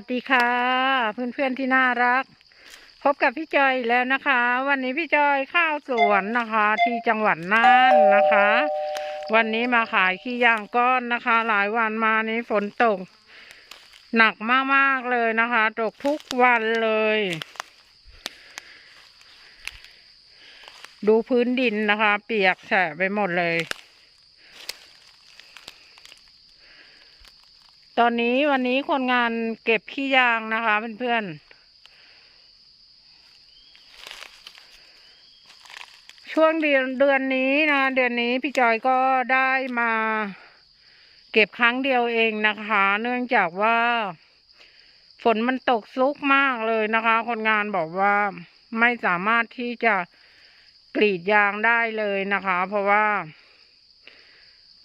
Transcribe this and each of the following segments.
สวัสดีค่ะ เพื่อนๆที่น่ารัก พบกับพี่จอยแล้วนะคะ วันนี้พี่จอยข้าวสวนนะคะ ที่จังหวัดน่านนะคะ วันนี้มาขายขี้ยางก้อนนะคะ หลายวันมานี้ฝนตก หนักมากๆเลยนะคะ ตกทุกวันเลย ดูพื้นดินนะคะ เปียกแฉะไปหมดเลย ตอนนี้วันนี้คนงานเก็บขี้ยางนะคะเพื่อนๆ ช่วงเดือนเดือนนี้นะเดือนนี้พี่จอยก็ได้มาเก็บครั้งเดียวเองนะคะ เนื่องจากว่า ฝนมันตกซุกมากเลยนะคะ คนงานบอกว่าไม่สามารถที่จะกรีดยางได้เลยนะคะ เพราะว่า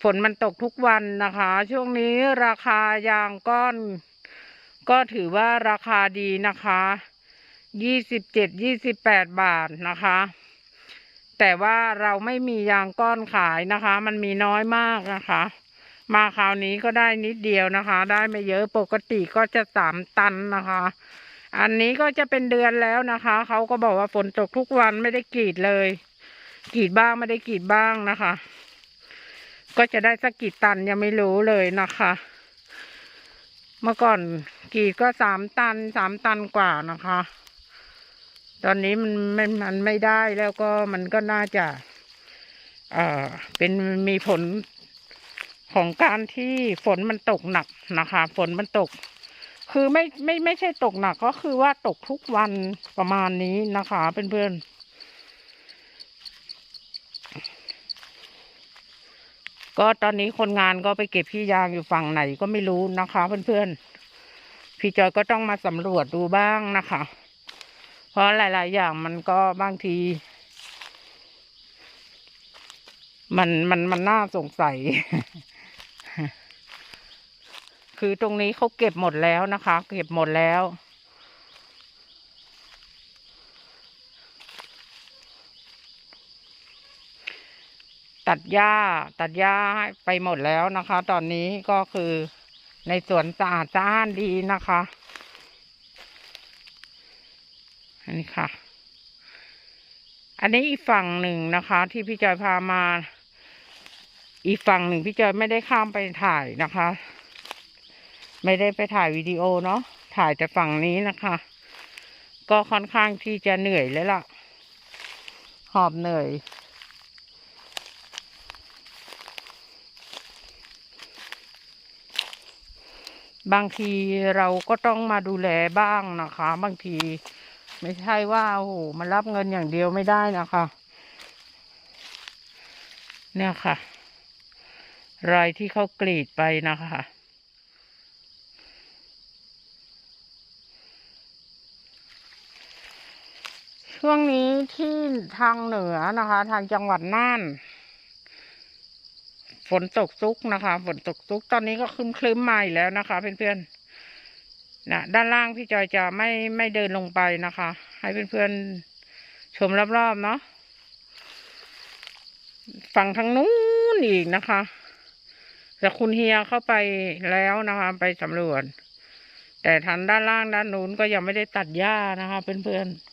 ฝนมันตกทุกวันนะคะ ช่วงนี้ราคายางก้อน ก็ถือว่าราคาดีนะคะยี่สิบเจ็ดยี่สิบแปดบาทนะคะ แต่ว่าเราไม่มียางก้อนขายนะคะ มันมีน้อยมากนะคะ มาคราวนี้ก็ได้นิดเดียวนะคะ ได้ไม่เยอะปกติก็จะสามตันนะคะ อันนี้ก็จะเป็นเดือนแล้วนะคะ เขาก็บอกว่าฝนตกทุกวันไม่ได้กรีดเลยกรีดบ้างไม่ได้กรีดบ้างนะคะ ก็จะได้สักกี่ตันยังไม่รู้เลยนะคะ เมื่อก่อนกรีดก็สามตันสามตันกว่านะคะ ตอนนี้มันมันมันไม่ได้แล้วก็มันก็น่าจะ เอ่อ เป็นมีผลของการที่ฝนมันตกหนักนะคะ ฝนมันตก คือไม่ไม่ไม่ใช่ตกหนักก็คือว่าตกทุกวันประมาณนี้นะคะเพื่อนๆ ก็ตอนนี้คนงานก็ไปเก็บพี่ยางอยู่ฝั่งไหนก็ไม่รู้นะคะ เพื่อนๆ พี่จอยก็ต้องมาสำรวจดูบ้างนะคะ เพราะหลาย ๆ อย่างมันก็บางที มันมันมันน่าสงสัย คือตรงนี้เขาเก็บหมดแล้วนะคะ เก็บหมดแล้ว ตัดหญ้า ตัดหญ้าไปหมดแล้วนะคะ ตอนนี้ก็คือในสวนสะอาดสะอ้านดีนะคะ อันนี้ค่ะ อันนี้อีกฝั่งหนึ่งนะคะ ที่พี่จอยพามา อีกฝั่งหนึ่งพี่จอยไม่ได้ข้ามไปถ่ายนะคะ ไม่ได้ไปถ่ายวิดีโอเนาะถ่ายแต่ฝั่งนี้นะคะ ก็ค่อนข้างที่จะเหนื่อยเลยล่ะ หอบเหนื่อย บางทีเราก็ต้องมาดูแลบ้างนะคะ บางทีไม่ใช่ว่าโอ้โหมันรับเงินอย่างเดียวไม่ได้นะคะ เนี่ยค่ะรอยที่เขากรีดไปนะคะช่วงนี้ที่ทางเหนือนะคะ ทางจังหวัดน่าน ฝนตกซุกนะคะ ฝนตกซุกตอนนี้ก็คลึ้มคลึ้มๆมาอีกแล้วนะคะเพื่อนๆนะด้านล่างพี่จอยจะไม่ไม่เดินลงไปนะคะ ให้เพื่อนๆชมรอบๆเนาะฝั่งทางนู้นอีกนะคะแต่คุณเฮียเข้าไปแล้วนะคะ ไปสำรวจ แต่ทางด้านล่างด้านนู้นก็ยังไม่ได้ตัดหญ้านะคะ เพื่อนๆ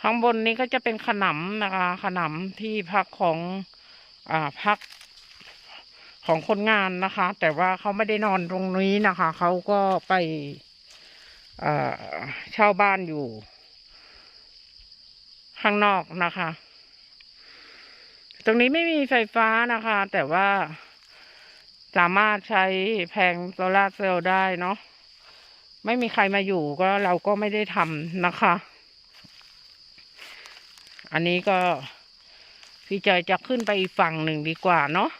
ข้างบนนี้ก็จะเป็นขนำนะคะขนำที่พักของอ่าพักของคนงานนะคะ แต่ว่าเขาไม่ได้นอนตรงนี้นะคะ เขาก็ไปเอ่อเช่าบ้านอยู่ ข้างนอกนะคะ ตรงนี้ไม่มีไฟฟ้านะคะ แต่ว่าสามารถใช้แผงโซลาร์เซลล์ได้เนาะไม่มีใครมาอยู่ก็เราก็ไม่ได้ทำนะคะ อันนี้ก็พี่จอยจะขึ้นไปอีกฝั่งหนึ่งดีกว่าเนาะ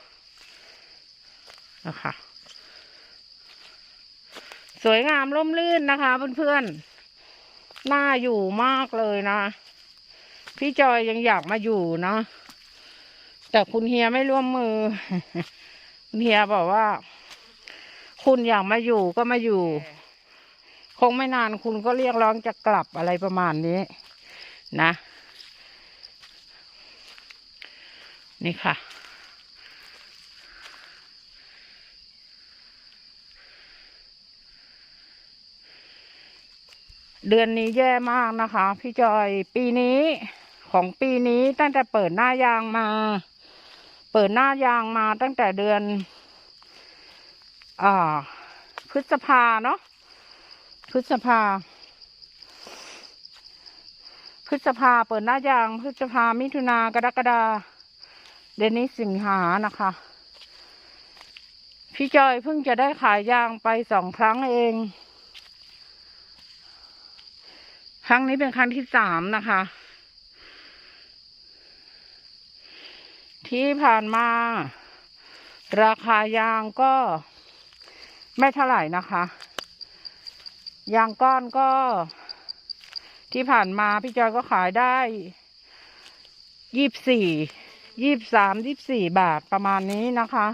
นะคะสวยงามร่มรื่นนะคะเพื่อนๆ น่าอยู่มากเลยนะ พี่จอยยังอยากมาอยู่นะ แต่คุณเฮียไม่ร่วมมือ คุณเฮียบอกว่า คุณอยากมาอยู่ก็มาอยู่ คงไม่นานคุณก็เรียกร้องจะกลับอะไรประมาณนี้ นะ นี่ค่ะ เดือนนี้แย่มากนะคะ พี่จอยปีนี้ของปีนี้ตั้งแต่เปิดหน้ายางมา เปิดหน้ายางมาตั้งแต่เดือนอพฤษภาเนาะพฤษภา พฤษภาเปิดหน้ายาง พฤษภามิถุนากรกฎาคม เดือนนี้สิงหานะคะ พี่จอยเพิ่งจะได้ขายยางไปสองครั้งเอง ครั้งนี้เป็นครั้งที่สามนะคะ ที่ผ่านมา ราคายางก็ไม่เท่าไหร่นะคะ ยางก้อนก็ ที่ผ่านมาพี่จอยก็ขายได้ยี่สี่ ยี่สามยี่บสี่บาทประมาณนี้นะคะ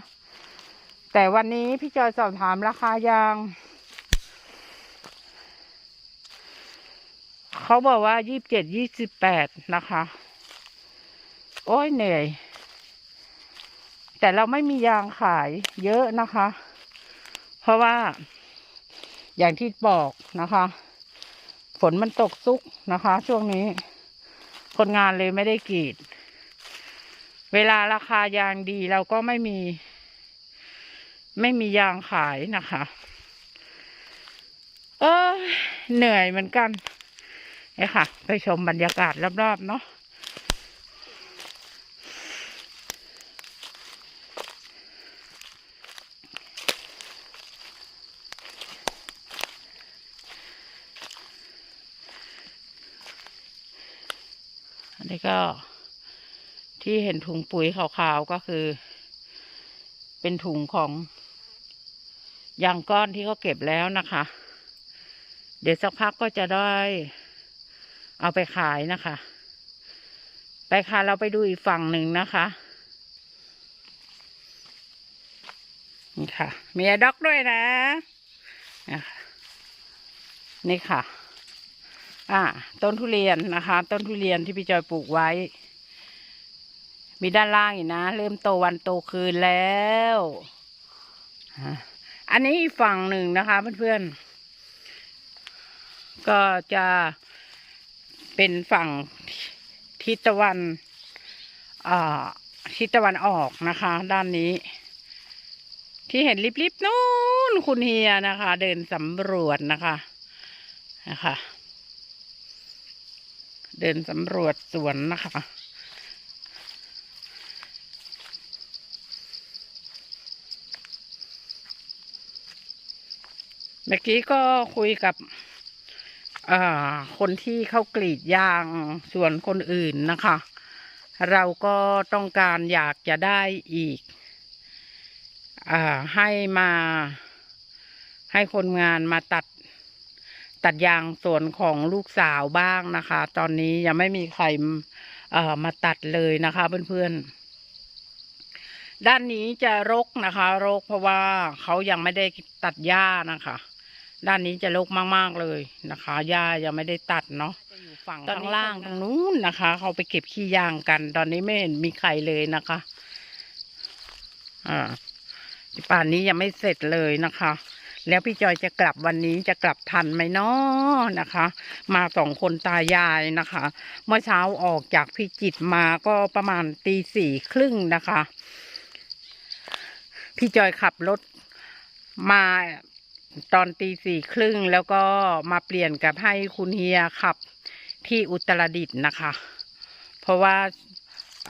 แต่วันนี้พี่จอยสอบถามราคายางเขาบอกว่ายี่สิบเจ็ดยี่สิบแปดนะคะ โอ้ยเหนื่อย แต่เราไม่มียางขายเยอะนะคะ เพราะว่าอย่างที่บอกนะคะ ฝนมันตกซุกนะคะ ช่วงนี้ คนงานเลยไม่ได้กรีด เวลาราคายางดีเราก็ไม่มี ไม่มียางขายนะคะ เออเหนื่อยเหมือนกันนี่ค่ะ ไปชมบรรยากาศรอบๆเนาะอันนี้ก็ ที่เห็นถุงปุ๋ยขาวๆก็คือ เป็นถุงของยางก้อนที่เขาเก็บแล้วนะคะ เดี๋ยวสักพักก็จะได้ เอาไปขายนะคะ ไปค่ะเราไปดูอีกฝั่งหนึ่งนะคะนี่ค่ะมีด็อกด้วยนะนะคะนี่ค่ะ อ่า ต้นทุเรียนนะคะ ต้นทุเรียนที่พี่จอยปลูกไว้ มีด้านล่างอีกนะ เริ่มโตวันโตคืนแล้วอันนี้ฝั่งหนึ่งนะคะเพื่อนๆ ก็จะเป็นฝั่งทิศตะวันทิศตะวันออกนะคะ ด้านนี้ ที่เห็นลิบๆนู้นคุณเฮียนะคะ เดินสำรวจนะคะนะคะ เดินสำรวจสวนนะคะ เมื่อกี้ก็คุยกับคนที่เขากรีดยางส่วนคนอื่นนะคะ เราก็ต้องการอยากจะได้อีกอให้มาให้คนงานมาตัดตัดยางส่วนของลูกสาวบ้างนะคะ ตอนนี้ยังไม่มีใครมาตัดเลยนะคะเพื่อนๆ ด้านนี้จะรกนะคะ รกเพราะว่าเขายังไม่ได้ตัดหญ้านะคะ ด้านนี้จะรกมากๆเลยนะคะหญ้ายังไม่ได้ตัดเนาะจะอยู่ฝั่งข้างล่างตรงนู้นนะคะ เขาไปเก็บขี้ยางกัน ตอนนี้ไม่เห็นมีใครเลยนะคะ อ่าป่านนี้ยังไม่เสร็จเลยนะคะ แล้วพี่จอยจะกลับวันนี้จะกลับทันไหมเนาะนะคะ มาสองคนตายายนะคะ เมื่อเช้าออกจากพิจิตรมาก็ประมาณตีสี่ครึ่งนะคะ พี่จอยขับรถมา ตอนตีสี่ครึ่งแล้วก็มาเปลี่ยนกับให้คุณเฮียขับที่อุตรดิตถ์นะคะ เพราะว่า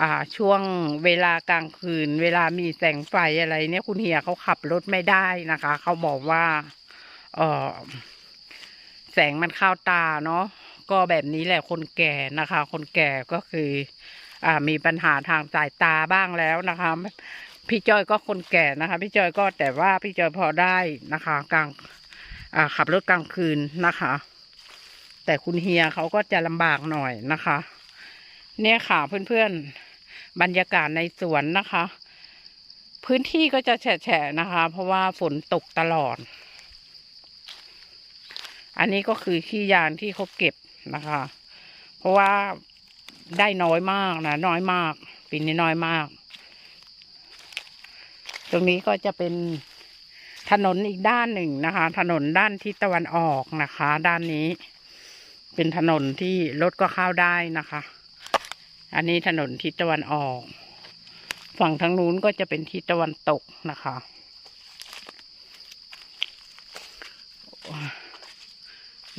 อ่าช่วงเวลากลางคืน เวลามีแสงไฟอะไร เนี่ยคุณเฮียเขาขับรถไม่ได้นะคะ เขาบอกว่าเออแสงมันเข้าตาเนาะก็แบบนี้แหละคนแก่นะคะ คนแก่ก็คือ อ่ามีปัญหาทางสายตาบ้างแล้วนะคะ พี่จอยก็คนแก่นะคะ พี่จอยก็แต่ว่าพี่จอยพอได้นะคะกลางขับรถกลางคืนนะคะ แต่คุณเฮียเขาก็จะลำบากหน่อยนะคะ เนี่ยค่ะเพื่อนๆบรรยากาศในสวนนะคะ พื้นที่ก็จะแฉะนะคะ เพราะว่าฝนตกตลอด อันนี้ก็คือขี้ยางที่เขาเก็บนะคะ เพราะว่าได้น้อยมากนะ น้อยมากปีนี้น้อยมาก ตรงนี้ก็จะเป็นถนนอีกด้านหนึ่งนะคะ ถนนด้านทิศตะวันออกนะคะ ด้านนี้ เป็นถนนที่รถก็เข้าได้นะคะ อันนี้ถนนทิศตะวันออก ฝั่งทางนู้นก็จะเป็นทิศตะวันตกนะคะ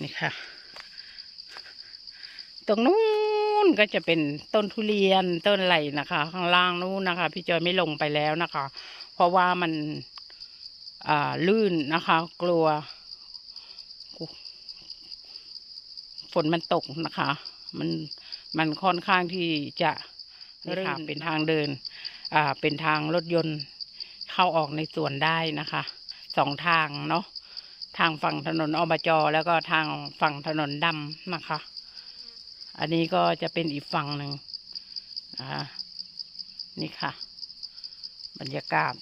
นี่ค่ะ ตรงนู้นก็จะเป็นต้นทุเรียนต้นอะไรนะคะ ข้างล่างนู้นนะคะ พี่จอยไม่ลงไปแล้วนะคะ เพราะว่ามันอ่าลื่นนะคะ กลัว ฝนมันตกนะคะ มันมันค่อนข้างที่จะนี่ค่ะเป็นทางเดิน อ่า เป็นทางรถยนต์เข้าออกในสวนได้นะคะสองทางเนาะทางฝั่งถนนอบจแล้วก็ทางฝั่งถนนดำนะคะ อันนี้ก็จะเป็นอีกฝั่งหนึ่งอ่านี่ค่ะ บรรยากาศ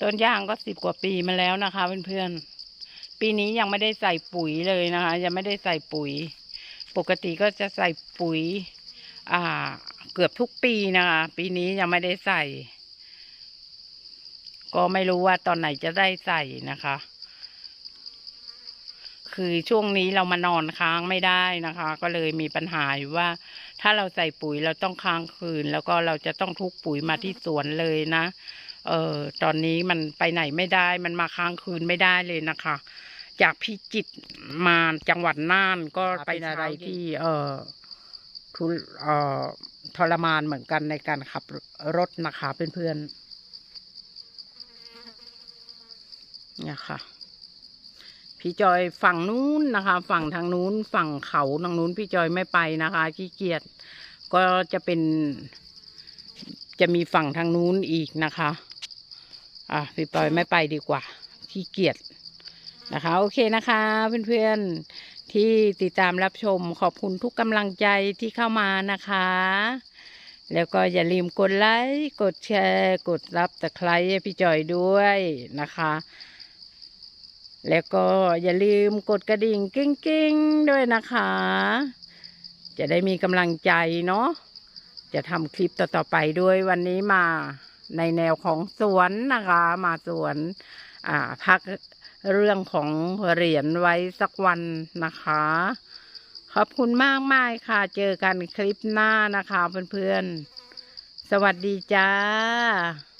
ต้นย่างก็สิบกว่าปีมาแล้วนะคะเพื่อนๆ ปีนี้ยังไม่ได้ใส่ปุ๋ยเลยนะคะ ยังไม่ได้ใส่ปุ๋ย ปกติก็จะใส่ปุ๋ย อ่า เกือบทุกปีนะคะ ปีนี้ยังไม่ได้ใส่ ก็ไม่รู้ว่าตอนไหนจะได้ใส่นะคะ คือช่วงนี้เรามานอนค้างไม่ได้นะคะ ก็เลยมีปัญหาอยู่ว่า ถ้าเราใส่ปุ๋ยเราต้องค้างคืน แล้วก็เราจะต้องทุกปุ๋ยมาที่สวนเลยนะ เออตอนนี้มันไปไหนไม่ได้ มันมาค้างคืนไม่ได้เลยนะคะ จากพิจิตรมาจังหวัดน่านก็เป็นอะไรที่ เออทุเอ่อทรมานเหมือนกันในการขับรถนะคะเพื่อนๆเนี่ยค่ะ พี่จอยฝั่งนู้นนะคะ ฝั่งทางนู้น ฝั่งเขาทางนู้น พี่จอยไม่ไปนะคะขี้เกียจก็จะเป็น จะมีฝั่งทางนู้นอีกนะคะ อะพี่ปอยไม่ไปดีกว่าขี้เกียจนะคะ โอเคนะคะเพื่อนๆที่ติดตามรับชมขอบคุณทุกกำลังใจที่เข้ามานะคะ แล้วก็อย่าลืมกดไลค์กดแชร์ กดรับตะไคร้พี่จอยด้วยนะคะ แล้วก็อย่าลืมกดกระดิ่งกิ้งๆด้วยนะคะ จะได้มีกำลังใจเนาะจะทำคลิปต่อๆไปด้วยวันนี้มาในแนวของสวนนะคะ มาสวนอ่าพักเรื่องของเหรียญไว้สักวันนะคะ ขอบคุณมากมากค่ะ เจอกันคลิปหน้านะคะเพื่อนๆ สวัสดีจ้า